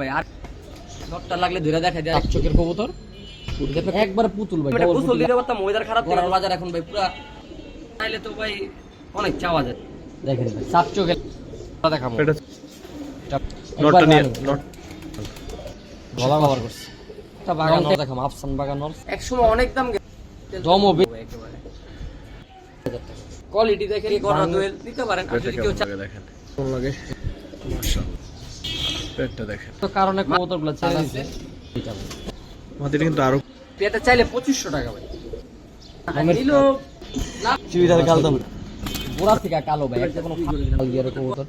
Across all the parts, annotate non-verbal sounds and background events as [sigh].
ভাই আর নটটা লাগলে ধরে দেখা যায়। চোখের কবুতর। একবার পুতুল ভাই দিতে পারতাম ওয়েদার খারাপ গড়ার বাজার এখন ভাই পুরা চাইলে তো ভাই অনেক চাওয়া যায়। দেখেন ভাই সাত চোখের দেখাবো। এটা এটা নটটা নিয়ে নট গলা কভার করছে। একটা বাগান দেখাম আফসান বাগান এক সময় অনেক দাম গেছে একেবারে। কোয়ালিটি দেখে দোয়েল নিতে পারেন। কেউ দেখেন। লাগে? মাশাআল্লাহ। পেটটা দেখেন। তো কারণে কবুতরগুলো ছেড়ে দিছে এটা কিন্তু আরও পেটা চাইলে পঁচিশশো টাকা ভাই। নিল। চুইদার গোড়া থেকে কালো ভাই একটা কোনো ফাল দিয়ে কবুতর।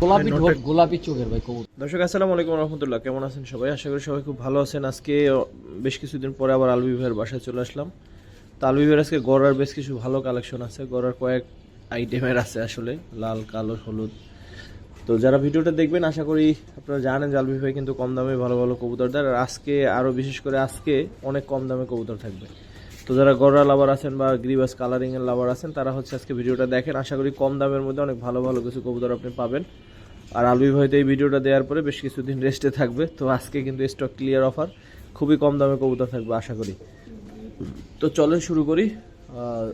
গোলাপি ঠোঁট গোলাপি চোখের ভাই কবুতর। দর্শক আসসালামু আলাইকুম রহমতুল্লাহ। কেমন আছেন সবাই? আশা করি সবাই খুব ভালো আছেন। আজকে বেশ কিছুদিন পরে আবার আলবি ভাইয়ের বাসায় চলে আসলাম। তো আলবি ভাইয়ের আজকে গড়ার বেশ কিছু ভালো কালেকশন আছে। গড়ার কয়েক আইটেমের আছে আসলে। লাল কালো হলুদ। তো যারা ভিডিওটা দেখবেন, আশা করি আপনারা জানেন যে ভাই কিন্তু কম দামে ভালো ভালো কবুতর দেয়। আর আজকে আরও বিশেষ করে আজকে অনেক কম দামে কবুতর থাকবে। তো যারা গড়া লাভার আছেন বা গ্রিবাস কালারিং এর লাভার আছেন, তারা হচ্ছে আজকে ভিডিওটা দেখেন। আশা করি কম দামের মধ্যে অনেক ভালো ভালো কিছু কবুতর আপনি পাবেন। আর আলবি হয়তো এই ভিডিওটা দেওয়ার পরে বেশ কিছুদিন রেস্টে থাকবে। তো আজকে কিন্তু স্টক ক্লিয়ার অফার খুবই কম দামে কবুতর থাকবে আশা করি। তো চলেন শুরু করি।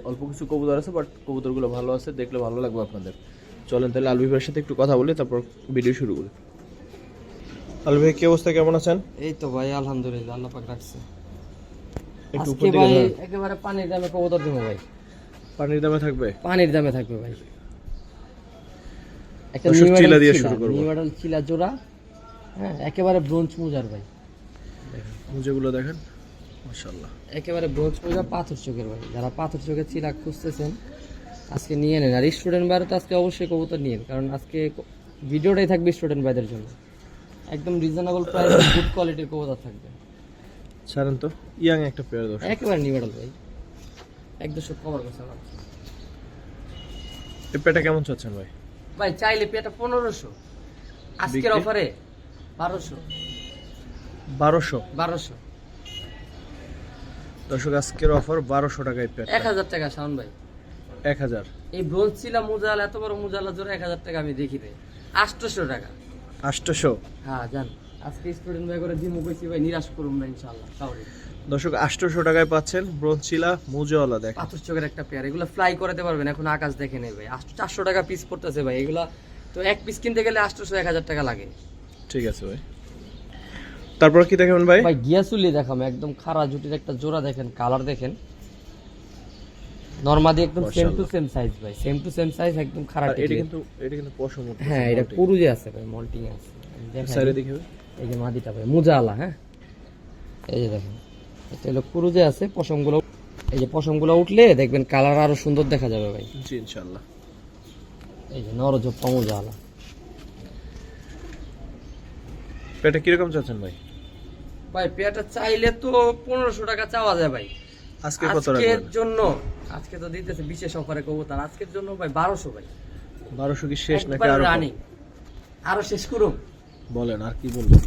অল্প কিছু কবুতর আছে বাট কবুতরগুলো ভালো আছে, দেখলে ভালো লাগবে আপনাদের। চলেন তাহলে আলবি ভাইয়ের সাথে একটু কথা বলি তারপর ভিডিও শুরু করি। আলবি ভাই কি অবস্থা? কেমন আছেন? এই তো ভাই আলহামদুলিল্লাহ আল্লাহ পাক রাখছে। একটু উপর দিকে। একেবারে পানির দামে কবুতর দেবো ভাই। পানির দামে থাকবে? পানির দামে থাকবে ভাই। একটা নিউ চিলা মডেল দিয়ে শুরু করব। নিউ মডেল চিলা জোড়া হ্যাঁ একেবারে ব্রোঞ্জ মুজার ভাই। মুজেগুলো দেখেন। মাশাআল্লাহ। একেবারে ব্রোঞ্জ মুজা পাথর চোখের ভাই। যারা পাথর চোখের চিলা খুঁজতেছেন আজকে নিয়ে নেন। আর স্টুডেন্ট বাইরে তো আজকে অবশ্যই কবুতর নিন কারণ আজকে ভিডিওটাই থাকবে স্টুডেন্ট ভাইদের জন্য। একদম রিজনেবল প্রাইস গুড কোয়ালিটির কবুতর থাকবে। ছাড়েন তো। ইয়াং একটা পেয়ার দর্শক। একেবারে নিউ মডেল ভাই। এক দুশো কভার করছে আমার। এই পেটা কেমন চাচ্ছেন ভাই? ভাই চাইলে পেটা পনেরোশো। আজকের অফারে বারোশো। বারোশো? বারোশো। দর্শক আজকের অফার বারোশো টাকায় পেট। এক হাজার টাকা শাওন ভাই। এক হাজার। এই ব্রোঞ্জ ছিলা মুজাল এত বড় মুজালা জোরে এক হাজার টাকা আমি দেখি রে আটশোশো টাকা। আটশোশো। হ্যাঁ জান আজকে স্টুডেন্ট ভাই করে দিমু কইছি ভাই নিরাশ করুম না ইনশাআল্লাহ কাউরে দর্শক আটশোশো টাকায় পাচ্ছেন ব্রোঞ্চিলা মুজওয়ালা দেখ পাথর চোখের একটা পেয়ার এগুলো ফ্লাই করাতে পারবেন এখন আকাশ দেখে নেই ভাই। চারশো টাকা পিস পড়তেছে ভাই এগুলা তো এক পিস কিনতে গেলে আটশোশো এক হাজার টাকা লাগে। ঠিক আছে ভাই। তারপর কি দেখাবেন ভাই? ভাই গিয়াসুলি দেখাম একদম খারা জুটির একটা জোড়া দেখেন কালার দেখেন। নর্মাদি একদম সেম টু সেম সাইজ ভাই সেম টু সেম সাইজ একদম খারা আর এটা কিন্তু এটা কিন্তু পশম হ্যাঁ এটা। পুরুজে আছে ভাই মল্টিং আছে। সাইডে দিই। এই যে মাদিটা ভাই মুজালা হ্যাঁ? এই যে দেখেন এটা হলো পুরুজে আছে পশমগুলো এই যে পশমগুলো উঠলে দেখবেন কালার আরও সুন্দর দেখা যাবে ভাই। জি ইনশাল্লাহ এই যে নরজপ্পা মুজালা। পেটা কীরকম চাচ্ছেন ভাই? ভাই পেয়ারটা চাইলে তো পনেরোশো টাকা চাওয়া যায় ভাই। আজকে কত আজকের জন্য আজকে তো দিতেছে বিশেষ অফারে কবুতর আজকের জন্য ভাই বারোশো ভাই। বারোশো কি শেষ নাকি আরও? রানিং আরও শেষ করুন বলেন আর কি বলবেন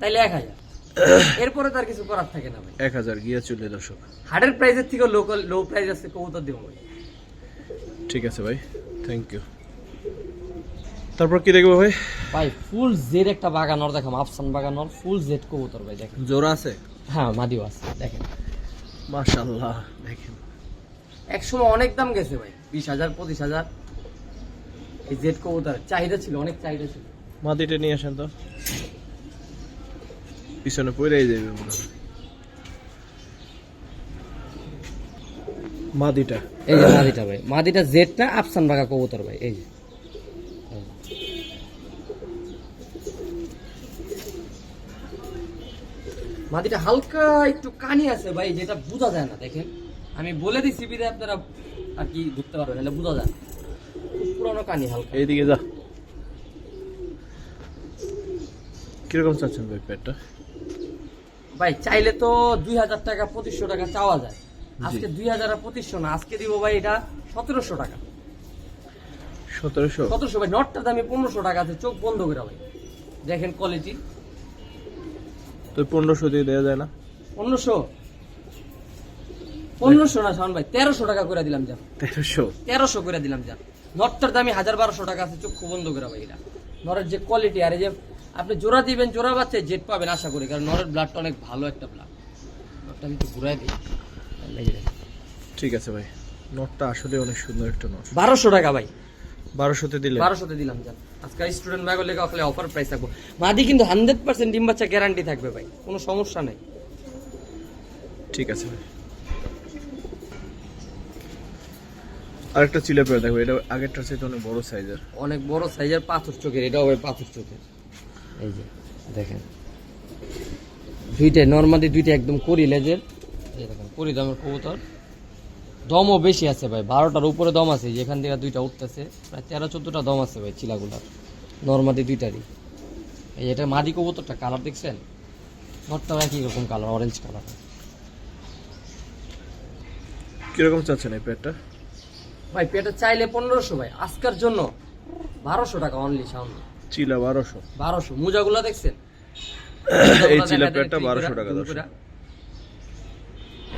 তাইলে এক হাজার। এরপরে তো আর কিছু করার থাকে না ভাই। এক হাজার গিয়া চলে দর্শক হার্ডের প্রাইসের থেকে লোকাল লো প্রাইস আছে কবুতর দেবো ভাই। ঠিক আছে ভাই থ্যাংক ইউ তারপর কি দেখব ভাই? ভাই ফুল জেড একটা বাগানর দেখাম আফসান বাগানর ফুল জেড কবুতর ভাই দেখেন। জোড়া আছে? হ্যাঁ মাদিও আছে দেখেন। মাশাল্লাহ দেখেন। এক সময় অনেক দাম গেছে ভাই বিশ হাজার পঁচিশ হাজার। এই জেড কবুতর চাহিদা ছিল অনেক চাহিদা ছিল। মাটিটা নিয়ে আসেন তো। পিছনে পড়েই যাবে মনে হয়। মাদিটা এই যে মাদিটা ভাই মাদিটা জেডটা আফসান বাগা কবুতর ভাই এই যে। মাটিটা হালকা একটু কানি আছে ভাই যেটা বোঝা যায় না দেখেন। আমি বলে দিচ্ছি বিদে আপনারা আর কি ধরতে পারবেন নাহলে বোঝা যায়। খুব পুরনো কানি হালকা। এইদিকে যা। কীরকম চাচ্ছেন ভাই পেটটা? ভাই চাইলে তো দুই হাজার টাকা পঁচিশশো টাকা চাওয়া যায়। আজকে দুই হাজার আর পঁচিশশো না আজকে দিব ভাই এটা সতেরোশো টাকা। সতেরোশো? সতেরোশো ভাই নটটার দামে পনেরোশো টাকা আছে চোখ বন্ধ করে ভাই। দেখেন কোয়ালিটি তো পনেরোশো দিয়ে দেওয়া যায় না? পনেরোশো? পনেরোশো না শাওন ভাই তেরোশো টাকা করে দিলাম যা। তেরোশো? তেরোশো করে দিলাম যা। নটটার দামে হাজার বারোশো টাকা আছে চক্ষু বন্ধ করে ভাই এটা। নরের যে কোয়ালিটি আর এই যে আপনি জোড়া দিবেন জোড়া বাচ্চা জেট পাবেন আশা করি কারণ নরের ব্লাডটা অনেক ভালো একটা ব্লাড নটটা আমি একটু ঘুরাই দিই। ঠিক আছে ভাই নটটা আসলে অনেক সুন্দর একটা নট। বারোশো টাকা ভাই। বারোশোতে দিলে বারোশোতে দিলাম জান। আজকে স্টুডেন্ট ব্যাগ লেগে অফলে অফার প্রাইস থাকব। মাদি কিন্তু হান্ড্রেড পার্সেন্ট ডিম বাচ্চা গ্যারান্টি থাকবে ভাই কোনো সমস্যা নেই। ঠিক আছে ভাই। আরেকটা চিলা পেয়ার দেখো এটা আগেরটার চাইতে অনেক বড় সাইজের অনেক বড় সাইজের পাথর চোখের এটাও ভাই পাথর চোখের। এই যে দেখেন। দুইটাই নর্মালি দুইটা একদম করি লেজের। এই দেখেন করি দামের কবুতর। দমও বেশি আছে ভাই বারোটার উপরে দম আছে যেখান থেকে দুইটা উঠতেছে প্রায় তেরো চোদ্দোটা দম আছে ভাই চিলাগুলার নর্মালি দুইটারই। এই এটা মাদি কবুতরটা কালার দেখছেন? নটটাও একই রকম কালার অরেঞ্জ কালার কীরকম চাচ্ছেন এই পেয়ারটা? ভাই পেটে চাইলে পনেরোশো ভাই আজকের জন্য বারোশো টাকা অনলি সামনে চিলা বারোশো। বারোশো মোজাগুলো দেখছেন? এই চিলা ঠিক বারোশো টাকা জুম দর্শক করে।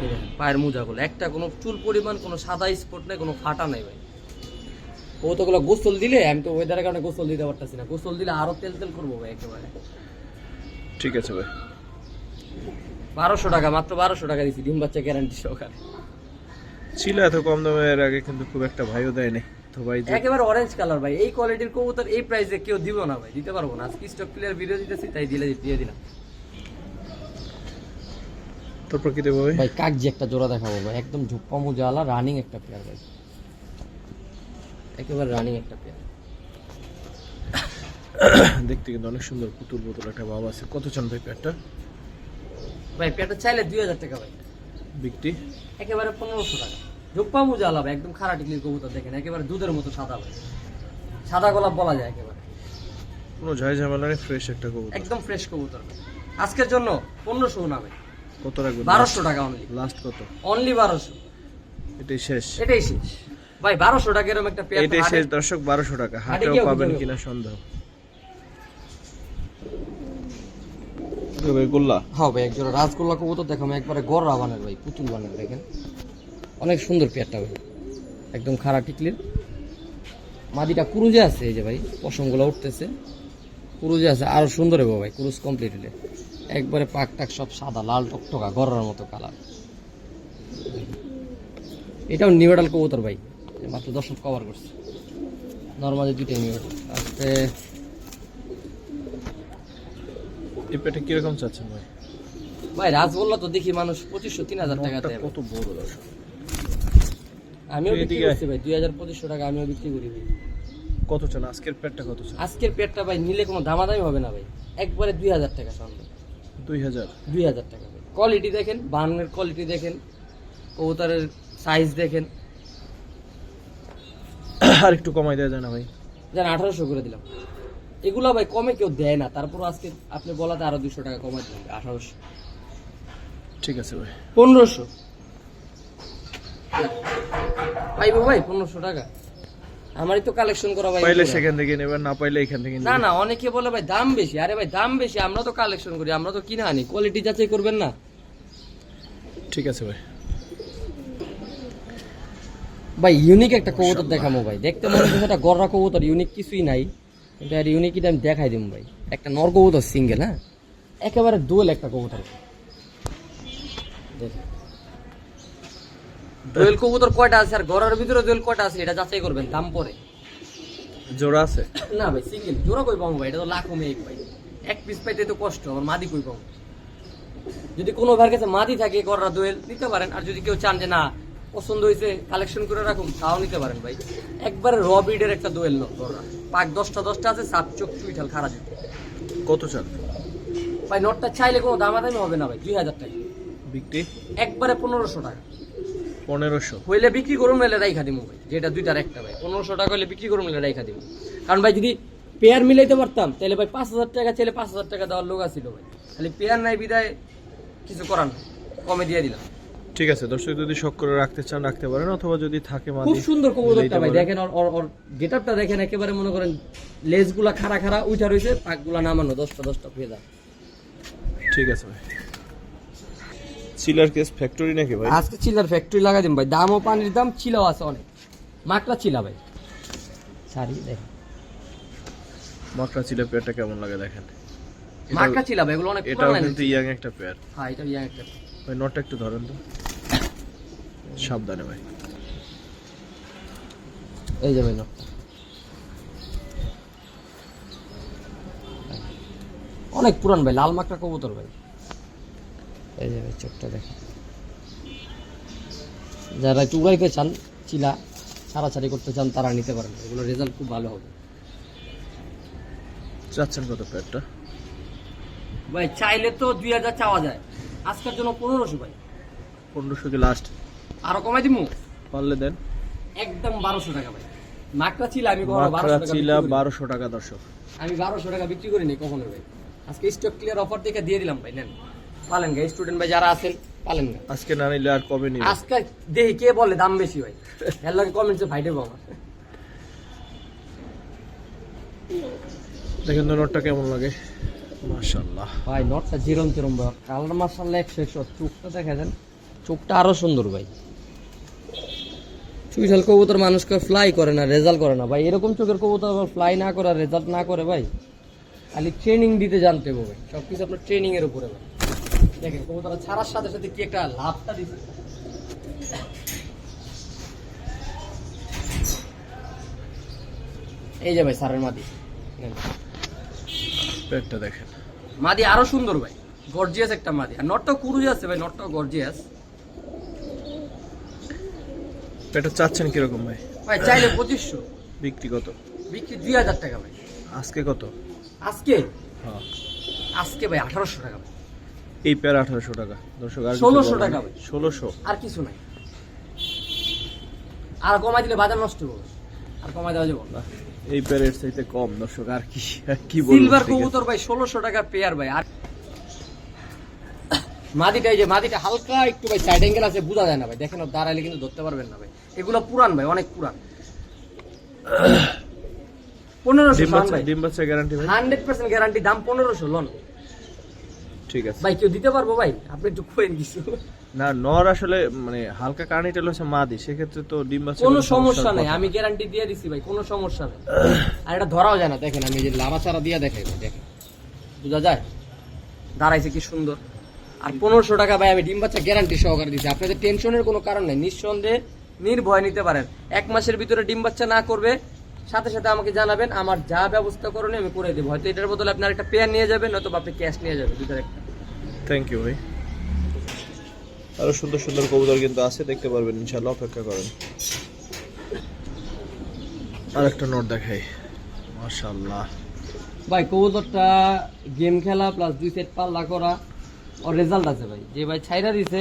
এই দেখেন, পায়ের মোজাগুলো। একটা কোনো চুল পরিমাণ কোনো সাদা স্পট নেই কোনো ফাটা নেই ভাই। ও তো গুলো গোসল দিলে? আমি তো ওয়েদারের কারণে গোসল দিতে পারতেছি না। গোসল দিলে আরও তেল তেল করব ভাই একেবারে। ঠিক আছে ভাই। বারোশো টাকা মাত্র বারোশো টাকা দিচ্ছি ডিম বাচ্চা গ্যারান্টি সহকারে। চিলা এত কম দামে এর আগে কিন্তু খুব একটা ভাইও দেয়নি। তো ভাই একেবারে অরেঞ্জ কালার ভাই। এই কোয়ালিটির কবুতর এই প্রাইসে কেউ দিব না ভাই দিতে পারব না। আজকে স্টক ক্লিয়ার ভিডিও দিতেছি তাই দিলে দিয়ে দিলাম। তারপর কি দেবো ভাই একটা জোড়া দেখাবো ভাই। একদম ঝুপ্পা মুজালা রানিং একটা পেয়ার ভাই। একেবারে রানিং একটা পেয়ার দেখতে কিন্তু অনেক সুন্দর পুতুল পুতুল একটা ভাব আছে। কত চান ভাই পেয়ারটা ভাই পেয়ারটা চাইলে দুই হাজার টাকা ভাই। বিক্রি একেবারে পনেরোশো টাকা। ঝুপ্পা মুজালা ভাই। একদম খারা টিকলির কবুতর দেখেন। একেবারে দুধের মতো সাদা ভাই। সাদা গোলাপ বলা যায় একেবারে। কোনো ঝাই ঝামেলা নেই ফ্রেশ একটা কবুতর। একদম ফ্রেশ কবুতর আজকের জন্য পনেরোশো নামে কত রাখবেন? বারোশো টাকা অনলি লাস্ট কত? অনলি বারোশো। এটাই শেষ। এটাই শেষ। ভাই বারোশো টাকা এরকম একটা পেয়ার এটাই শেষ দর্শক বারোশো টাকা। হাটেও পাবেন কিনা সন্দেহ। গোল্লা। হ্যাঁ ভাই একজোড়া রাজগোল্লা কবুতর দেখো একবারে গড়রা বানের ভাই পুতুল বানের দেখেন। অনেক সুন্দর পেয়ারটা ভাই। একদম খাড়া টিকলির। মাদিটা কুরুজে আছে এই যে ভাই পশমগুলো উঠতেছে। কুরুজে আছে আরও সুন্দর হবে ভাই কুরুজ কমপ্লিট হলে। একবারে পাক টাক সব সাদা লাল টকটকা গড়ার মতো কালার এটাও নিউডাল কবুতর ভাই। মাত্র দশ কভার করছে। নর্মালি দুইটাই নিউডাল আস্তে। এই পেটে কীরকম চাচ্ছেন ভাই? ভাই রাজগোল্লা তো দেখি মানুষ পঁচিশশো তিন হাজার টাকা দেয়। কত বড় দর্শক। আমিও বিক্রি করছি ভাই দুই হাজার পঁচিশশো টাকা আমিও বিক্রি করি ভাই। কত চান? আজকের পেটটা কত চান? আজকের পেটটা ভাই নিলে কোনো দামাদামি হবে না ভাই। একবারে দুই হাজার টাকা সামনে। দুই হাজার। দুই হাজার টাকা। কোয়ালিটি দেখেন বানের কোয়ালিটি দেখেন কবুতরের সাইজ দেখেন। আর একটু কমাই দেওয়া যায় না ভাই। যেন আঠারোশো করে দিলাম। এগুলো ভাই কমে কেউ দেয় না। তারপর আজকে আপনি বলাতে আরও দুশো টাকা কমাই দিলাম আঠারোশো। ঠিক আছে ভাই। পনেরোশো। পাইবো ভাই পনেরোশো টাকা। আমারই তো কালেকশন করা ভাই পাইলে সেখান থেকে নেবেন না পাইলে এখান থেকে না না অনেকে বলে ভাই দাম বেশি। আরে ভাই দাম বেশি আমরা তো কালেকশন করি আমরা তো কিনে আনি। কোয়ালিটি যাচাই করবেন না। ঠিক আছে ভাই। ভাই ইউনিক একটা কবুতর দেখামো ভাই। দেখতে মনে হচ্ছে একটা গররা কবুতর ইউনিক কিছুই নাই। কিন্তু আর ইউনিক এটা আমি দেখাই দিব ভাই। একটা নর কবুতর সিঙ্গেল হ্যাঁ? একেবারে দোল একটা কবুতর। দোয়েল কবুতর কয়টা আছে? আর গড়ার ভিতরে দোয়েল কয়টা আছে? এটা যাচাই করবেন দাম পরে। জোড়া আছে? না ভাই সিঙ্গেল জোড়া কই পাবো ভাই? এটা তো লাখো মেয়ে ভাই। এক পিস পাইতে তো কষ্ট আমার মাদি কই পাবো? যদি কোনো ভাইয়ের কাছে মাদি থাকে গররা দোয়েল নিতে পারেন। আর যদি কেউ চান যে না পছন্দ হয়েছে কালেকশন করে রাখুন তাও নিতে পারেন ভাই। একবারে র ব্রিডের একটা দোয়েল গররা পাক দশটা দশটা আছে সাত চোখ চুইঠাল খারা যেতে কত চান? ভাই নোটটা চাইলে কোনো দামাদামি হবে না ভাই দুই হাজার টাকা। বিক্রি? একবারে পনেরোশো টাকা। পনেরোশো। হইলে বিক্রি করুন নাহলে রাইখা দিমু ভাই। যেটা দুইটার একটা ভাই। পনেরোশো টাকা হলে বিক্রি করুন নাহলে রাইখা দিমু। কারণ ভাই যদি পেয়ার মিলাইতে পারতাম তাহলে ভাই পাঁচ হাজার টাকা চাইলে পাঁচ হাজার টাকা দেওয়ার লোক আছিল ভাই। খালি পেয়ার নাই বিদায় কিছু করার কমে দিয়ে দিলাম। ঠিক আছে দর্শক যদি শখ করে রাখতে চান রাখতে পারেন অথবা যদি থাকে খুব সুন্দর কবুতরটা ভাই। দেখেন ওর ওর- গেটআপটা দেখেন একেবারে মনে করেন লেজগুলা খাড়া খাড়া উইঠা রয়েছে পাকগুলা নামানো দশটা দশটা হয়ে যায় ঠিক আছে ভাই। সিলার কেস ফ্যাক্টরি নাকি ভাই? আজকে চিলার ফ্যাক্টরি লাগা দিন ভাই। দামও পানির দাম চিলাও আছে অনেক। মাকড়া চিলা ভাই। সারি দেখ। মাকড়া চিলা পেয়ারটা কেমন লাগে দেখেন? মার্কা ছিল ভাই এগুলো অনেক পুরানো কিন্তু ইয়াং একটা পেয়ার হ্যাঁ এটা ইয়াং একটা ভাই নটটা একটু ধরেন তো। সাবধানে ভাই। এই যে ভাই না অনেক পুরান ভাই লাল মাকড়া কবুতর ভাই। এই যে ভাই চোখটা দেখেন। যারা একটু উড়াইতে চান চিলা ছাড়াছাড়ি করতে চান তারা নিতে পারেন। এগুলো রেজাল্ট খুব ভালো হবে। চাচ্ছেন কত ভাই চাইলে তো দুই হাজার চাওয়া যায়। আজকের জন্য পনেরোশো ভাই। পনেরোশো কি লাস্ট আরও কমাই দিমু? পারলে দেন। একদম বারোশো টাকা ভাই। মাকড়া ছিল আমি কখনো মাত্রা 1200 টাকা চিলা বিক্রি করি না। বারোশো টাকা দর্শক। আমি বারোশো টাকা বিক্রি করিনি কখনো ভাই। আজকে স্টক ক্লিয়ার অফার দেখে দিয়ে দিলাম ভাই নেন। পালেন গা স্টুডেন্ট ভাই যারা আছেন পালেন গা। আজকে না নিলে আর কবে নিবে? আজকে দেখি কে বলে দাম বেশি ভাই। এর লাগে কমেন্টসে ফাইটে পাবো দেখেন তো নটটা কেমন লাগে? মাশাল্লাহ ভাই নটটা জিরম জিরম ভাই। কালার একশো একশো। চোখটা দেখা যান চোখটা আরও সুন্দর ভাই। চুইঠাল কবুতর মানুষকে ফ্লাই করে না রেজাল্ট করে না। ভাই এরকম চোখের কবুতর আবার ফ্লাই না করে রেজাল্ট না করে ভাই। খালি ট্রেনিং দিতে জানতে হবে ভাই। সব কিছু আপনার ট্রেনিং এর উপরে ভাই। দেখেন কবুতর ছাড়ার সাথে সাথে কি একটা লাভটা দিচ্ছে এই যে ভাই সারের মাদি। পেয়ারটা দেখেন। মাদি আরও সুন্দর ভাই গর্জিয়াস একটা মাদি। আর নটটাও কুরুজ আছে ভাই নটটাও গর্জিয়াস পেয়ারটা চাচ্ছেন কীরকম ভাই? ভাই চাইলে পঁচিশশো। বিক্রি কত? বিক্রি দুই হাজার টাকা ভাই। আজকে কত? আজকে? হ্যাঁ। আজকে ভাই আঠারোশো টাকা ভাই। এই পেয়ার আঠারোশো টাকা। দর্শক আর 1600 টাকা ষোলোশো। আর কিছু নাই। আর কমাই দিলে বাজার নষ্ট হবে আর কমাই দেওয়া যাবে না। এই পেয়ারের চাইতে কম দর্শক আর কি কি বলব সিলভার কবুতর ভাই ষোলোশো টাকা পেয়ার ভাই। আর মাদিটা এই যে মাদিটা হালকা একটু ভাই সাইড অ্যাঙ্গেল আছে বোঝা যায় না ভাই। দেখেন দাঁড়াইলে কিন্তু ধরতে পারবেন না ভাই। এগুলো পুরান ভাই অনেক পুরান। পনেরোশো ডিম বাচ্চা গ্যারান্টি ভাই? হান্ড্রেড পার্সেন্ট গ্যারান্টি দাম পনেরোশো লোন। ঠিক আছে। ভাই কেউ দিতে পারব ভাই? আপনি একটু খোয়েন কিছু। না নর আসলে মানে হালকা কার্নিটেল হচ্ছে মাদি সেক্ষেত্রে তো ডিম বাচ্চা কোনো সমস্যা নেই আমি গ্যারান্টি দিয়ে দিছি ভাই কোনো সমস্যা নেই। আর এটা ধরাও যায় না দেখেন আমি যে লাভা চারা দিয়ে দেখাই দেখেন। বোঝা যায়? দাঁড়াইছে কি সুন্দর। আর পনেরোশো টাকা ভাই আমি ডিম বাচ্চা গ্যারান্টি সহকারে দিচ্ছি আপনাদের টেনশনের কোনো কারণ নেই নিঃসন্দেহে নির্ভয় নিতে পারেন। এক মাসের ভিতরে ডিম বাচ্চা না করবে সাথে সাথে আমাকে জানাবেন আমার যা ব্যবস্থা করণে আমি করে দেবো। হয়তো এটার বদলে আপনার একটা পেয়ার নিয়ে যাবেন নয়তো আপনি ক্যাশ নিয়ে যাবেন দুটার একটা। থ্যাংক ইউ ভাই। আরও সুন্দর সুন্দর কবুতর কিন্তু আছে দেখতে পারবেন ইনশাআল্লাহ অপেক্ষা করেন। আর একটা নোট দেখাই। মাশাআল্লাহ। ভাই কবুতরটা গেম খেলা প্লাস দুই সেট পাল্লা করা ওর রেজাল্ট আছে ভাই। যে ভাই ছাইরা দিছে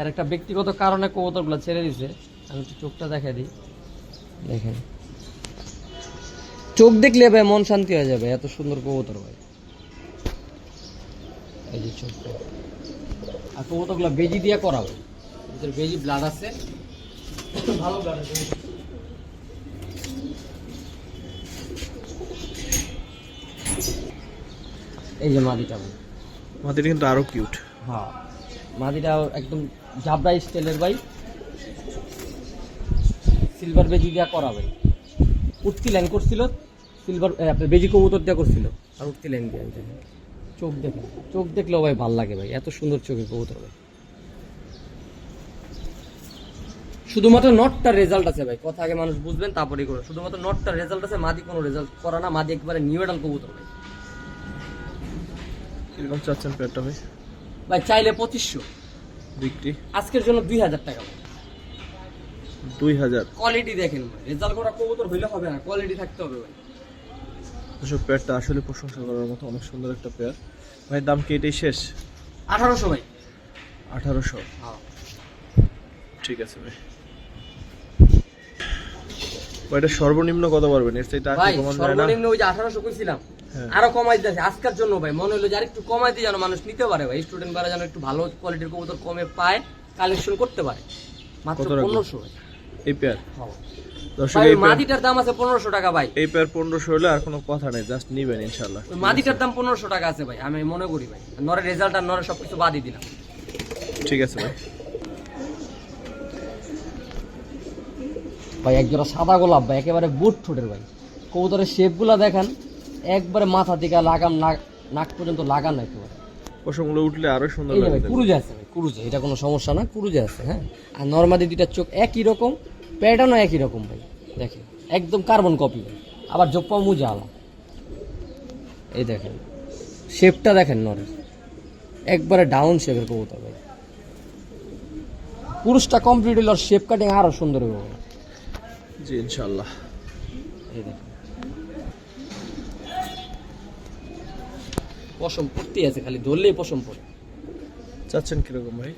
এর একটা ব্যক্তিগত কারণে কবুতরগুলো ছেড়ে দিছে। আমি একটু চোখটা দেখা দিই। দেখেন। চোখ দেখলে ভাই মন শান্তি হয়ে যাবে এত সুন্দর কবুতর ভাই। এই যে চোখটা আর কবুতরগুলো বেজি দিয়ে করা ভাই ভিতরে বেজি ব্লাড আছে। ভালো ব্লাড আছে। এই যে মাদিটা ভাই। মাদিটা কিন্তু আরও কিউট হ্যাঁ মাদিটা একদম জাবরা স্টাইলের ভাই। সিলভার বেজি দিয়া করা ভাই। উঠতি ল্যাং করছিল সিলভার আপনার বেজি কবুতর দিয়া করছিল। আর উঠতি লাইন দিয়ে। চোখ দেখেন চোখ দেখলেও ভাই ভালো লাগে ভাই এত সুন্দর চোখের কবুতর ভাই। শুধুমাত্র নটটার রেজাল্ট আছে ভাই কথা আগে মানুষ বুঝবেন তারপরেই করে শুধুমাত্র নটটার রেজাল্ট আছে মাদি কোনো রেজাল্ট করা না মাদি একবারে নিউ এডাল কবুতর ভাই। কীরকম চাচ্ছেন পেয়ারটা ভাই। ভাই চাইলে পঁচিশশো। বিক্রি। আজকের জন্য দুই হাজার টাকা ভাই। দুই হাজার। কোয়ালিটি দেখেন রেজাল্ট করা কবুতর হইলে হবে না কোয়ালিটি থাকতে হবে ভাই। পেয়ারটা আসলে প্রশংসা করার মতো অনেক সুন্দর একটা পেয়ার। ভাই দাম কি এটাই শেষ? আঠারোশো ভাই। আঠারোশো। ঠিক আছে ভাই। এটা সর্বনিম্ন কত পারবেন? এর চাইতে আর কমান যায় না? সর্বনিম্ন ওই যে আঠারোশো কইছিলাম। হ্যাঁ। আরও কমাই দিতেছে আজকের জন্য ভাই মনে হলো যে আর একটু কমাই দিয়ে যেন মানুষ নিতে পারে ভাই। স্টুডেন্ট বারা যেন একটু ভালো কোয়ালিটির কবুতর কমে পায় কালেকশন করতে পারে। মাত্র কত রাখব? পনেরোশো ভাই। এই পেয়ার। দর্শক ভাই এই মাদিটার দাম আছে পনেরোশো টাকা ভাই। এই পেয়ার পনেরোশো হলে আর কোনো কথা নেই জাস্ট নিবেন ইনশাল্লাহ মাদিটার দাম পনেরোশো টাকা আছে ভাই আমি মনে করি ভাই। নরের রেজাল্ট আর নরের সবকিছু বাদই দিলাম। ঠিক আছে ভাই। ভাই একজোড়া সাদা গোলাপ ভাই একেবারে বুট ঠোঁটের ভাই। কবুতরের শেপগুলো দেখেন একবারে মাথা থেকে লাগাম না নাক পর্যন্ত লাগান একেবারে। পশমগুলো উঠলে আরও সুন্দর লাগবে কুরুজে আছে ভাই কুরুজে এটা কোনো সমস্যা না কুরুজে আছে হ্যাঁ? আর নর্মালি দুইটা চোখ একই রকম প্যাটার্নও একই রকম ভাই। দেখেন একদম কার্বন কপি ভাই আবার জপ্পা মুজা আলা এই দেখেন শেপটা দেখেন নরের। একবারে ডাউন শেপের কবুতর ভাই। পুরুষটা কমপ্লিট হলো শেপ কাটিং আরও সুন্দর হবে জি ইনশাল্লাহ এই দেখেন। পশম পড়তেই আছে খালি ধরলেই পশম পড়ে। চাচ্ছেন কীরকম ভাই?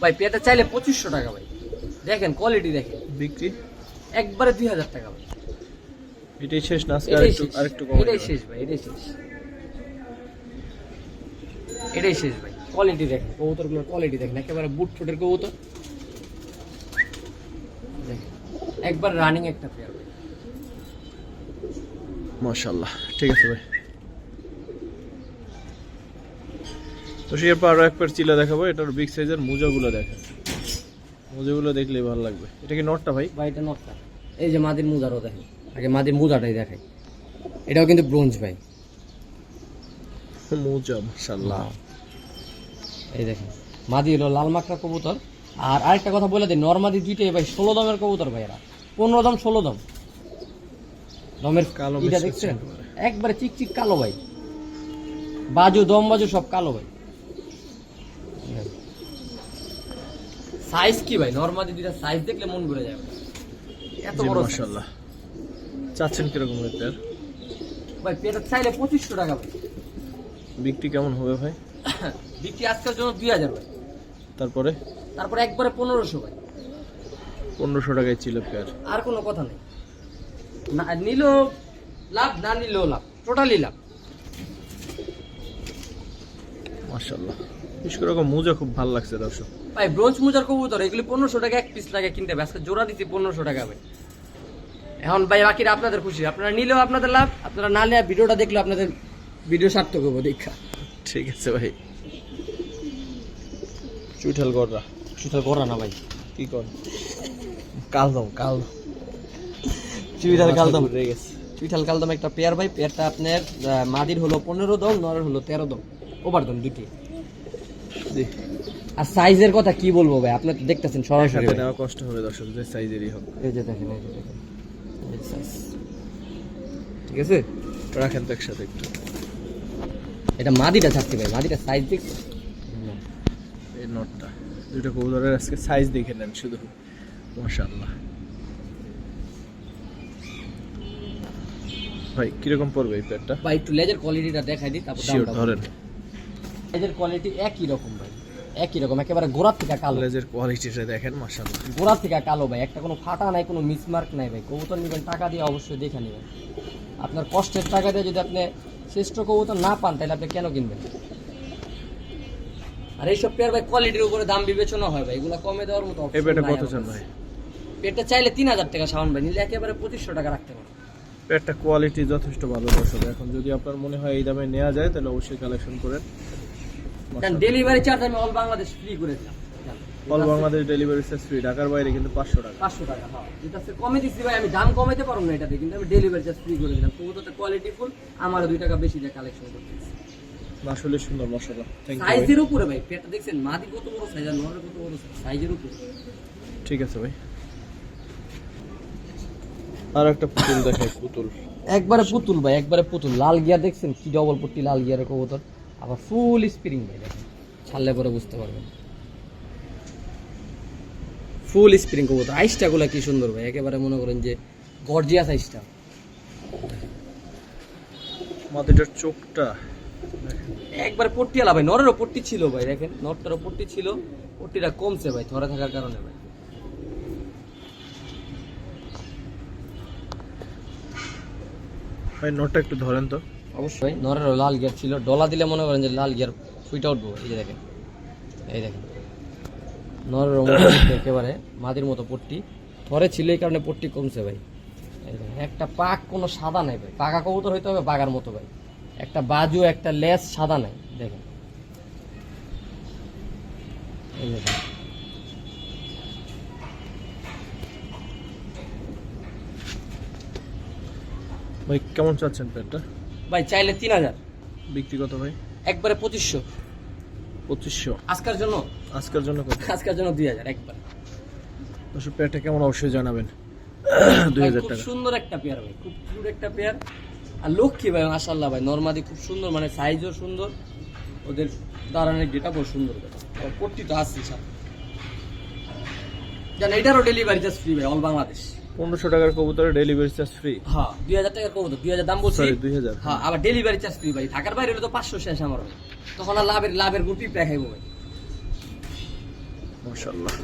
ভাই পেটা চাইলে পঁচিশশো টাকা ভাই। দেখেন কোয়ালিটি দেখেন। বিক্রি? একবারে দুই হাজার টাকা ভাই। এটাই শেষ না? আজকে আরেকটু আরেকটু কমে এটাই শেষ ভাই এটাই শেষ। এটাই শেষ ভাই কোয়ালিটি দেখেন। কবুতরগুলোর কোয়ালিটি দেখেন একেবারে বুট ফুটের কবুতর। দেখেন একবার রানিং একটা পেয়ার ভাই। মাশাল্লাহ ঠিক আছে ভাই। তো সে এরপর আরও একবার চিলা দেখাবো এটার বিগ সাইজের মোজাগুলো দেখেন। মোজাগুলো দেখলেই ভালো লাগবে। এটা কি নটটা ভাই? ভাই এটা নটটা। এই যে মাদির মুজারও দেখেন। আগে মাদির মুজাটাই দেখাই। এটাও কিন্তু ব্রোঞ্জ ভাই। মোজা মাশাল্লাহ এই দেখেন মাদি হলো লাল মাকড়া কবুতর। আর আরেকটা কথা বলে দিই নর্মাদি দুইটাই ভাই ষোলো দমের কবুতর ভাই এরা। পনেরো দম ষোলো দম। দমের কালো মিক্স দেখছেন। একবারে চিকচিক কালো ভাই। বাজু দম বাজু সব কালো ভাই। সাইজ কি ভাই? নর্মাদি দুইটা সাইজ দেখলে মন ভরে যাবে। এত বড়। মাশাল্লাহ চাচ্ছেন কীরকম রেটের ভাই পেটা চাইলে পঁচিশশো টাকা ভাই। বিক্রি কেমন হবে ভাই? বিক্রি আজকের জন্য দুই হাজার ভাই। তারপরে? তারপর একবারে পনেরোশো ভাই। পনেরোশো টাকায় ছিল পেয়ার। আর কোনো কথা নেই। না নিল লাভ না নিলেও লাভ। টোটালি লাভ। মাশাল্লাহ বিশেষ করে মোজা খুব ভালো লাগছে দর্শক। ভাই ব্রোঞ্জ মুজার কবুতর এগুলি পনেরোশো টাকা এক পিস লাগে কিনতে হবে আজকে জোড়া দিচ্ছি পনেরোশো টাকা ভাই। এখন ভাই বাকিরা আপনাদের খুশি। আপনারা নিলেও আপনাদের লাভ আপনারা না নিলে ভিডিওটা দেখলে আপনাদের ভিডিও সার্থক হব দেখা ঠিক আছে ভাই। চুইঠাল গড়রা। সুতরাং করা না ভাই। কি কর? কালদম কাল চুইটাল কালদম। রয়ে গেছে। চুইটাল কালদম একটা পেয়ার ভাই। পেয়ারটা আপনার মাদির হলো পনেরো দম নরের হলো তেরো দম। ওভার দম দুটি জি। আর সাইজের কথা কি বলব ভাই? আপনি তো দেখতেছেন সরাসরি নেওয়া কষ্ট হবে দর্শক যে সাইজেরই হোক। এই যে দেখেন এই যে দেখেন। ঠিক আছে? রাখেন তো একসাথে একটু। এটা মাদিটা থাকতে ভাই মাদিটা সাইজ দেখছ। এই নটটা দুইটা কবুতরের আজকে সাইজ দেখে নেন শুধু। মাশাআল্লাহ। ভাই কীরকম পড়বে এই প্যাডটা ভাই একটু লেজার কোয়ালিটিটা দেখাই দিই তারপর দামটা ধরেন। লেজের কোয়ালিটি একই রকম ভাই। একই রকম একেবারে গোড়ার থেকে কালো। লেজের কোয়ালিটিটা দেখেন মাশাআল্লাহ। গোড়ার থেকে কালো ভাই একটা কোনো ফাটা নাই কোনো মিসমার্ক নাই ভাই। কবুতর নেবেন টাকা দিয়ে অবশ্যই দেখে নেবেন। আপনার কষ্টের টাকা দিয়ে যদি আপনি শ্রেষ্ঠ কবুতর না পান তাহলে আপনি কেন কিনবেন? আর এইসব পেয়ার ভাই কোয়ালিটির উপরে দাম বিবেচনা হয় ভাই এগুলো কমে দেওয়ার মতো এই option কত চান ভাই? পেটটা চাইলে তিন হাজার টাকা সামান ভাই নিলে একেবারে পঁচিশশো টাকা রাখতে পারেন প্যাডটা কোয়ালিটি যথেষ্ট ভালো দর্শক। এখন যদি আপনার মনে হয় এই দামে নেওয়া যায় তাহলে অবশ্যই কালেকশন করেন। ডেলিভারি চার্জ আমি অল বাংলাদেশ ফ্রি করে দিলাম। All Bangladesh delivery charge free ঢাকার বাইরে কিন্তু পাঁচশো টাকা। পাঁচশো টাকা হ্যাঁ। হচ্ছে কমে দিচ্ছি ভাই আমি দাম কমাইতে পারব না এটাতে কিন্তু আমি ডেলিভারি চার্জ ফ্রি করে দিলাম। তবু তো কোয়ালিটি ফুল আমার দুই টাকা বেশি দিয়ে কালেকশন করতেছি। আসলে সুন্দর মশলা সাইজের উপরে ভাই পেটটা দেখছেন? মাদি কত বড় সাইজ আর নরের কত বড় সাইজের উপরে। ঠিক আছে ভাই। আর একটা পুতুল দেখাই পুতুল। একবারে পুতুল ভাই একবারে পুতুল। লাল গিয়ার দেখছেন? কি ডবল পট্টি লাল গিয়ারের কবুতর। আবার ফুল স্প্রিং ভাই দেখেন ছাড়লে পরে বুঝতে পারবেন। ফুল স্প্রিং কবুতর। আইসটা গুলা কি সুন্দর ভাই একেবারে মনে করেন যে গর্জিয়াস আইসটা। মাটিটার চোখটা একবার পট্টিয়ালা ভাই নরেরও পট্টি ছিল ভাই দেখেন নরটারও পট্টি ছিল পট্টিটা কমছে ভাই ধরে থাকার কারণে ভাই। ভাই নোটটা একটু ধরেন তো। অবশ্যই। নরেরও লাল গিয়ার ছিল। ডলা দিলে মনে করেন যে লাল গিয়ার ফুইটা উঠবো এই যে দেখেন। এই দেখেন। নরেরও একেবারে মাদির মতো পট্টি। ধরে ছিল এই কারণে পট্টি কমছে ভাই। একটা পাক কোনো সাদা নাই ভাই। পাকা কবুতর হইতে হবে বাগার মতো ভাই। একটা বাজু, একটা লেস সাদা নাই। দেখেন। ভাই, কেমন চাচ্ছেন প্যাডটা ভাই চাইলে তিন হাজার। বিক্রি কত ভাই? একবারে পঁচিশশো। পঁচিশশো। আজকের জন্য? আজকের জন্য কত? আজকের জন্য দুই হাজার একবার। দর্শক পেয়ারটা কেমন অবশ্যই জানাবেন। দুই হাজার টাকা। সুন্দর একটা পেয়ার ভাই খুব কিউট একটা পেয়ার। আর লক্ষ্মী ভাই মাশাল্লাহ ভাই নর্মাদি খুব সুন্দর মানে সাইজও সুন্দর। ওদের দাঁড়ানোর ডেটা খুব সুন্দর কোটটি তো আসছে সাথে। জান এটারও ডেলিভারি জাস্ট ফ্রি ভাই অল বাংলাদেশ পনেরোশো টাকার কবুতরের ডেলিভারি চার্জ ফ্রি হ্যাঁ দুই হাজার টাকার কবুতর দুই হাজার দাম বলছি। সরি দুই হাজার। হ্যাঁ আবার ডেলিভারি চার্জ ফ্রি ভাই। ঢাকার বাইরে হলে তো পাঁচশো শেষ আমার। ভাই তখন আর লাভের লাভের গুটি দেখাইবো ভাই। মাশাল্লাহ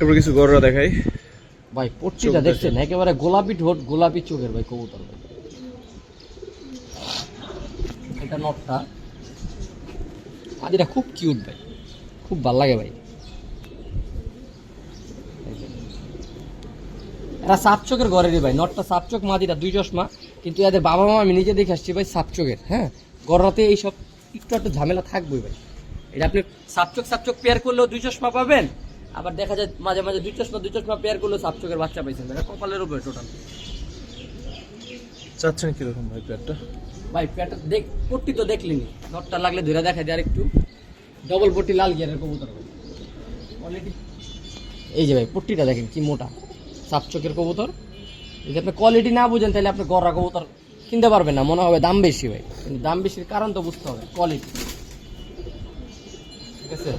এবার কিছু গররা দেখাই। ভাই পট্টিটা দেখছেন? একেবারে গোলাপি ঠোঁট গোলাপি চোখের ভাই কবুতর ভাই। এটা নটটা। আদিটা খুব কিউট ভাই। খুব ভালো লাগে ভাই এই যে। এরা সাপ চোখের ঘরেরই ভাই নটটা সাপ চোখ মাদিটা দুই চশমা। কিন্তু এদের বাবা মা আমি নিজে দেখে আসছি ভাই সাপ চোখের হ্যাঁ? গররাতে এইসব একটু একটু ঝামেলা থাকবেই ভাই। এটা আপনি সাপ চোখ সাপ চোখ পেয়ার করলেও দুই চশমা পাবেন আবার দেখা যায় মাঝে মাঝে দুই চশমা দুই চশমা পেয়ার করলেও সাপ চোখের বাচ্চা পাইছেন এটা কপালের উপরে টোটাল চাচ্ছেন কীরকম ভাই পেয়ারটা ভাই প্যাটা দেখ পট্টি তো দেখলিনি। নটটা লাগলে ধরে দেখা যায় আর একটু ডবল পট্টি লাল গিয়ারের কবুতর ভাই। কোয়ালিটি এই যে ভাই পট্টিটা দেখেন কি মোটা। সাপ চোখের কবুতর। যদি আপনি কোয়ালিটি না বুঝেন তাহলে আপনি গররা কবুতর কিনতে পারবেন না মনে হবে দাম বেশি ভাই। কিন্তু দাম বেশির কারণ তো বুঝতে হবে কোয়ালিটি ঠিক আছে?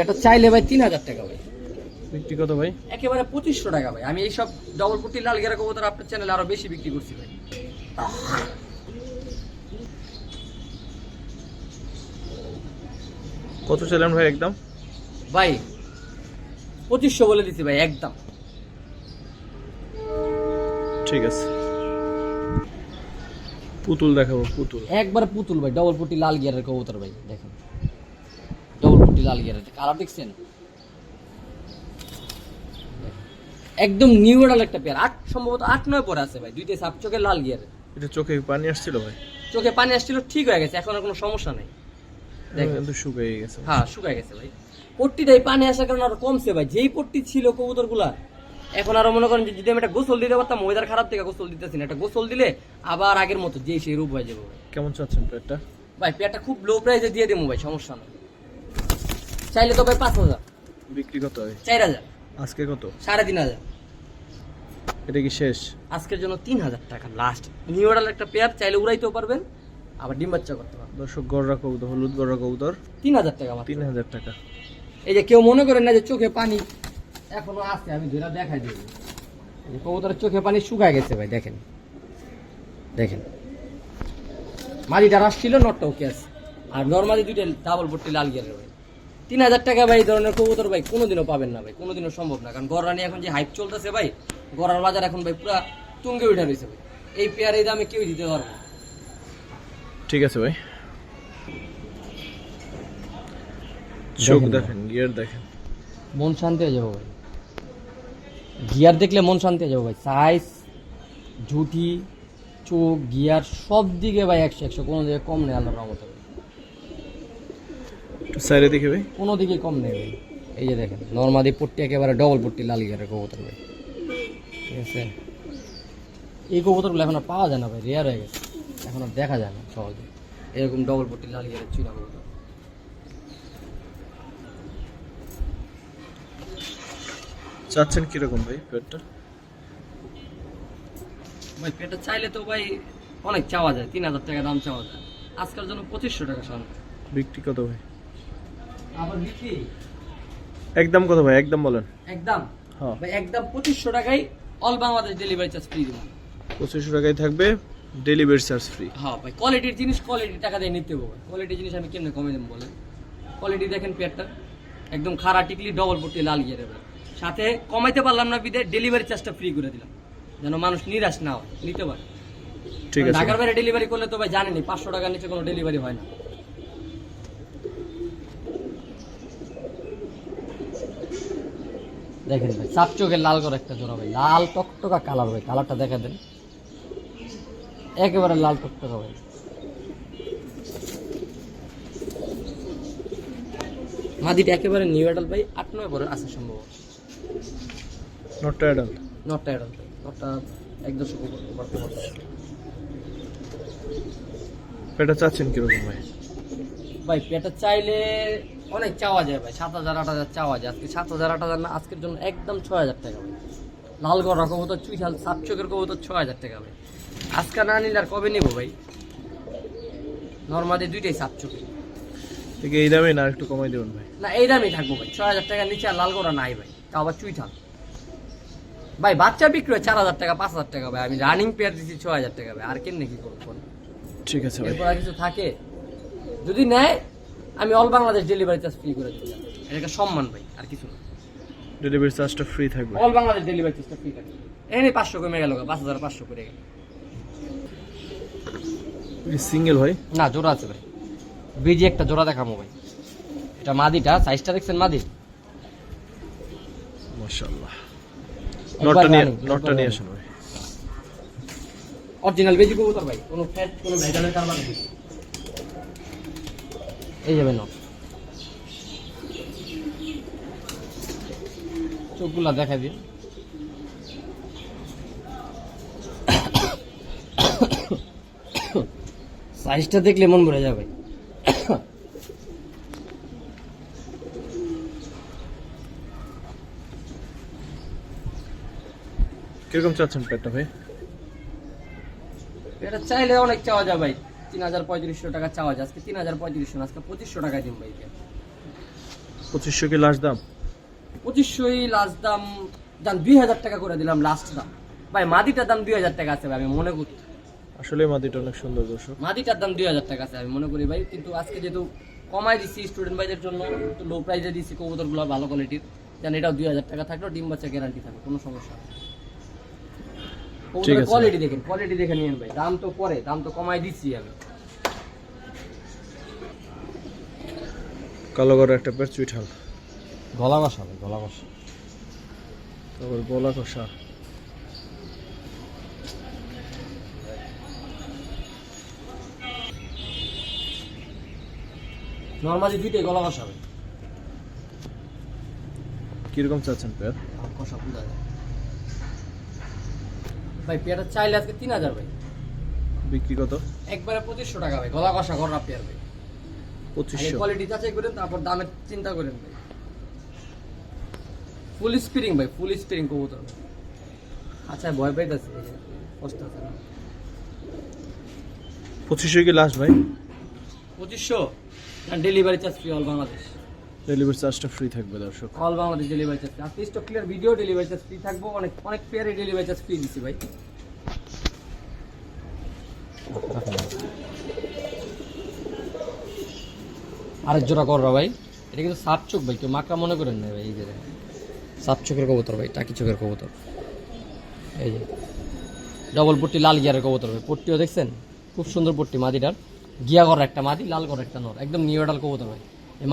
এটা চাইলে ভাই তিন হাজার টাকা ভাই। বিক্রি কত ভাই? একেবারে পঁচিশশো টাকা ভাই। আমি এইসব ডবল পট্টি লাল গেরা কবুতর আপনার চ্যানেলে আরও বেশি বিক্রি করছি ভাই। কত চাইলেন ভাই একদম? ভাই পঁচিশশো বলে দিছি ভাই একদম। ঠিক আছে। পুতুল দেখাবো পুতুল। একবার পুতুল ভাই ডবল পুটি লাল গিয়ারের কবুতর ভাই দেখেন। ডবল পুটি লাল গিয়ারের কালার দেখছেন? একদম নিউ মডেল একটা পেয়ার আট সম্ভবত আট নয় পরে আছে ভাই দুইটা সাপ চোখের লাল গিয়ারের। এটা চোখে পানি আসছিল ভাই? চোখে পানি আসছিল ঠিক হয়ে গেছে এখন আর কোনো সমস্যা নাই। দেখেন। শুকিয়ে গেছে। হ্যাঁ শুকায় গেছে ভাই। পট্টিটাই পানি আসার কারণে আরও কমছে ভাই। যেই পট্টি ছিল কবুতরগুলা এখন আরও মনে করেন যে যদি আমি একটা গোসল দিতে পারতাম ওয়েদার খারাপ থেকে গোসল দিতেছি না। একটা গোসল দিলে আবার আগের মতো যেই সেই রূপ হয়ে যাবে কেমন চাচ্ছেন পেয়ারটা ভাই পেয়ারটা খুব লো প্রাইসে দিয়ে দেবো ভাই সমস্যা নেই। চাইলে তো ভাই পাঁচ হাজার। বিক্রি কত হয়? চার হাজার। আজকে কত? সাড়ে তিন হাজার। এটা কি শেষ? আজকের জন্য তিন হাজার টাকা লাস্ট নিউ মডেল একটা পেয়ার চাইলে উড়াইতেও পারবেন আবার ডিম বাচ্চা করতে পারবেন। দর্শক গররা কবুতর হলুদ গররা কবুতর। তিন হাজার টাকা। তিন হাজার টাকা। এই যে কেউ মনে করেন না যে চোখে পানি এখনও আছে, আমি ধরে দেখাই দিই কবুতরের চোখে পানি শুকায় গেছে ভাই, দেখেন। দেখেন। মাদিটা রাস ছিল নটটা ওকে আছে। আর নর্মালি দুইটা ডাবল পট্টি লাল গিয়ারের ভাই। তিন হাজার টাকা ভাই এই ধরনের কবুতর ভাই কোনোদিনও পাবেন না ভাই, কোনোদিনও সম্ভব না। কারণ গড়রানি এখন যে হাইপ চলতেছে ভাই গড়ার বাজার এখন ভাই পুরা তুঙ্গে উঠে রয়েছে ভাই। এই পেয়ার এই দামে কেউ দিতে পারবে। ঠিক আছে ভাই। চোখ দেখেন। গিয়ার দেখেন। মন শান্তি হয়ে যাব ভাই। গিয়ার দেখলে মন শান্তি হয়ে যাব ভাই। সাইজ ঝুটি চোখ গিয়ার সব দিকে ভাই একশো একশো। কোনো দিকে কম নেই আল্লাহর রহমতে ভাই। সাইডে দেখে ভাই। কোনো দিকে কম নেই ভাই। এই যে দেখেন নর্মাদি পট্টি একেবারে ডবল পট্টি লাল গিয়ারের কবুতর ভাই। ঠিক আছে? এই কবুতরগুলো এখন আর পাওয়া যায় না ভাই। রেয়ার হয়ে গেছে। এখন আর দেখা যায় না সহজে। এরকম ডবল পট্টি লাল গিয়ারের চুনা কবুতর। চাচ্ছেন কীরকম ভাই পেয়ারটা ভাই পেটে চাইলে তো ভাই অনেক চাওয়া যায় তিন হাজার টাকা দাম চাওয়া যায়। আজকের জন্য পঁচিশশো টাকা সামনে। বিক্রি কত ভাই? আবার বিক্রি? একদম কত ভাই? একদম বলেন। একদম? হ্যাঁ। ভাই একদম পঁচিশশো টাকায় all Bangladesh delivery charge free দেবো পঁচিশশো টাকায় থাকবে ডেলিভারি চার্জ ফ্রি হ্যাঁ ভাই কোয়ালিটির জিনিস কোয়ালিটি টাকা দিয়ে নিতে হবে। কোয়ালিটির জিনিস আমি কেমনে কমে দেবো বলেন? কোয়ালিটি দেখেন পেটটা। একদম খারা টিকলি ডবল পট্টি লাল গিয়ে দেবে সাথে কমাইতে পারলাম না বিদে ডেলিভারি চার্জটা ফ্রি করে দিলাম। যেন মানুষ নিরাশ না হয় নিতে পারে। ঠিক আছে। ঢাকার বাইরে ডেলিভারি করলে তো ভাই জানেনি পাঁচশো টাকার নিচে কোনো ডেলিভারি হয় না। দেখেন ভাই সাপ চোখের লাল করে একটা জোড়া ভাই লাল টকটকা কালার ভাই কালারটা দেখা দেন। একেবারে লাল টকটকা ভাই। মাদিটা একেবারে নিউ অ্যাডাল ভাই আট নয় পরে আছে সম্ভব নটটা অ্যাডাল্ট নটটা অ্যাডাল ভাই নটটা এক দশক উপর চাচ্ছেন কীরকম ভাই? ভাই পেটা চাইলে অনেক চাওয়া যায় ভাই। সাত হাজার আট হাজার চাওয়া যায়। আজকে সাত হাজার আট হাজার না আজকের জন্য একদম ছয় হাজার টাকা ভাই। লালগড়া কবুতর চুইঝাল সাত চোখের কবুতর ছয় হাজার টাকা ভাই। আজকে না নিলে আর কবে নেব ভাই? নর্মালি দুইটাই সাত চোখে ঠিক এই দামে না একটু কমাই দেবেন ভাই? না এই দামই থাকব ভাই। ছয় হাজার টাকার নিচে আর লালগড়া নাই ভাই। তা আবার চুইঝাল ভাই বাচ্চা বিক্রি চার হাজার টাকা পাঁচ হাজার টাকা ভাই। আমি রানিং পেয়ার দিচ্ছি ছয় হাজার টাকা ভাই। আর কেন কি করব ঠিক আছে এরপর আর কিছু থাকে? যদি নেয় আমি all Bangladesh delivery charge free করে দিলাম। এটা একটা সম্মান ভাই আর কিছু না। ডেলিভারি চার্জটা ফ্রি থাকবে। অল বাংলাদেশ ডেলিভারি চার্জটা ফ্রি থাকে এনে পাঁচশো কমে গেল পাঁচ হাজার পাঁচশো করে গেল। সিঙ্গেল ভাই? না জোড়া আছে ভাই। বিজি একটা জোড়া দেখাবো ভাই। এটা মাদিটা সাইজটা দেখছেন মাদি মাশাআল্লাহ। নটটা নিয়ে নটটা নিয়ে অরিজিনাল বেজি কবুতর ভাই কোনো ফ্যাট কোনো ভেজালের কারবার নেই এই যাবে নট। চোখগুলা দেখা দিন। [coughs] সাইজটা দেখলে মন ভরে যাবে। কীরকম চাচ্ছেন পেটটা ভাই? এটা চাইলে অনেক চাওয়া যায় ভাই। তিন হাজার পঁয়ত্রিশশো টাকা চাওয়া যায়। আজকে তিন হাজার পঁয়ত্রিশশো আজকে পঁচিশশো টাকা দিন ভাই পঁচিশশো কি লাস্ট দাম? পঁচিশশোই লাস্ট দাম দাম দুই হাজার টাকা করে দিলাম লাস্ট দাম। ভাই মাদিটার দাম দুই হাজার টাকা আছে ভাই আমি মনে করি। আসলে মাদিটা অনেক সুন্দর দর্শক। মাদিটার দাম দুই হাজার টাকা আছে আমি মনে করি ভাই। কিন্তু আজকে যেহেতু কমাই দিচ্ছি স্টুডেন্ট ভাইদের জন্য লো প্রাইসে দিচ্ছি কবুতরগুলো ভালো কোয়ালিটির যেন এটাও দুই হাজার টাকা থাকলেও ডিম বাচ্চা গ্যারান্টি থাকবে কোনো সমস্যা নেই। ঠিক আছে। কোয়ালিটি দেখেন কোয়ালিটি দেখে নিয়েন ভাই। দাম তো পরে দাম তো কমাই দিচ্ছি আমি। কালো করে একটা পেট চুইঠাল গলা কষা ভাই গলা কষা তারপর গলা কষা নর্মালি দুইটাই গলা কষা ভাই। কীরকম চাচ্ছেন পেট কষা পূজা যায় ভাই পেয়ারটা চাইলে আজকে তিন হাজার ভাই। বিক্রি কত? একবারে পঁচিশশো টাকা ভাই গলা কষা গড়া পেয়ার ভাই। পঁচিশশো। কোয়ালিটি যাচাই করেন তারপর দামের চিন্তা করেন ভাই। ফুল স্পিরিং ভাই ফুল স্পিরিং কবুতর। আচ্ছা ভয় পাইতেছে। কষ্ট আছে। পঁচিশশো কি লাস্ট ভাই? পঁচিশশো? Delivery charge free all Bangladesh delivery চার্জটা ফ্রি থাকবে, দর্শক। অল বাংলাদেশ ডেলিভারি চার্জ আজকে stock clear video delivery charge free থাকব অনেক অনেক পেয়ারে ডেলিভারি চার্জ ফ্রি দিচ্ছি ভাই। আরেক জোড়া কররা ভাই। এটা কিন্তু সাত চোখ ভাই, কেউ মাকড়া মনে করেন না ভাই, এই যে। সাত চোখের কবুতর ভাই, টাকি চোখের কবুতর। এই যে ডবল পট্টি, লাল গিয়ারের কবুতর ভাই। পট্টিও দেখছেন? খুব সুন্দর পট্টি মাদিটার। গিয়া ঘর একটা মাদি, লাল ঘর একটা নর। একদম নিউ এডাল কবুতর ভাই।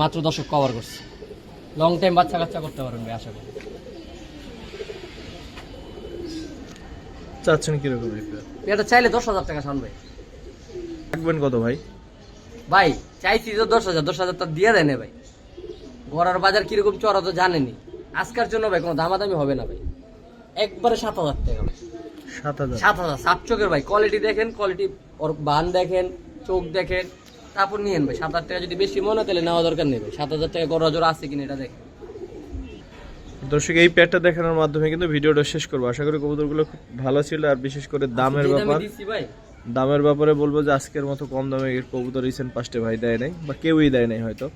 মাত্র দশক কভার করছে। লং টাইম বাচ্চা কাচ্চা করতে পারবেন ভাই আশা করি। চাচ্ছেন কীরকম এটা চাইলে দশ হাজার টাকা শান ভাই। রাখবেন কত ভাই? ভাই চাইছি তো দশ হাজার দশ হাজার তো দিয়ে দেয় না ভাই। গড়ার বাজার কীরকম চড়া তো জানেনি আজকার জন্য ভাই কোনো দামাদামি হবে না ভাই। একবারে সাত হাজার টাকা ভাই। সাত হাজার? সাত হাজার সাত চোখের ভাই। কোয়ালিটি দেখেন কোয়ালিটি ওর বান দেখেন চোখ দেখেন। তারপর নিয়েন ভাই সাত হাজার টাকা যদি বেশি মনে তাহলে নেওয়া দরকার নেই ভাই। সাত হাজার টাকা গড়া জোড়া আছে কিনা এটা দেখেন। দর্শক এই প্যাডটা দেখানোর মাধ্যমে কিন্তু ভিডিওটা শেষ করব। আশা করি কবুতরগুলো খুব ভালো ছিল। আর বিশেষ করে দামের ব্যাপার। দামের ব্যাপারে বলব যে আজকের মতো কম দামে কবুতর রিসেন্ট পাস্টে ভাই দেয় নাই বা কেউই দেয় নাই হয়তো।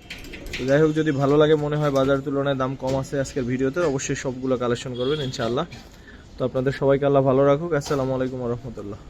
তো যাই হোক যদি ভালো লাগে মনে হয় বাজার তুলনায় দাম কম আছে আজকের ভিডিওতে অবশ্যই সবগুলো কালেকশন করবেন ইনশাআল্লাহ। তো আপনাদের সবাইকে আল্লাহ ভালো রাখুক। আসসালামু আলাইকুম রহমতুল্লাহ।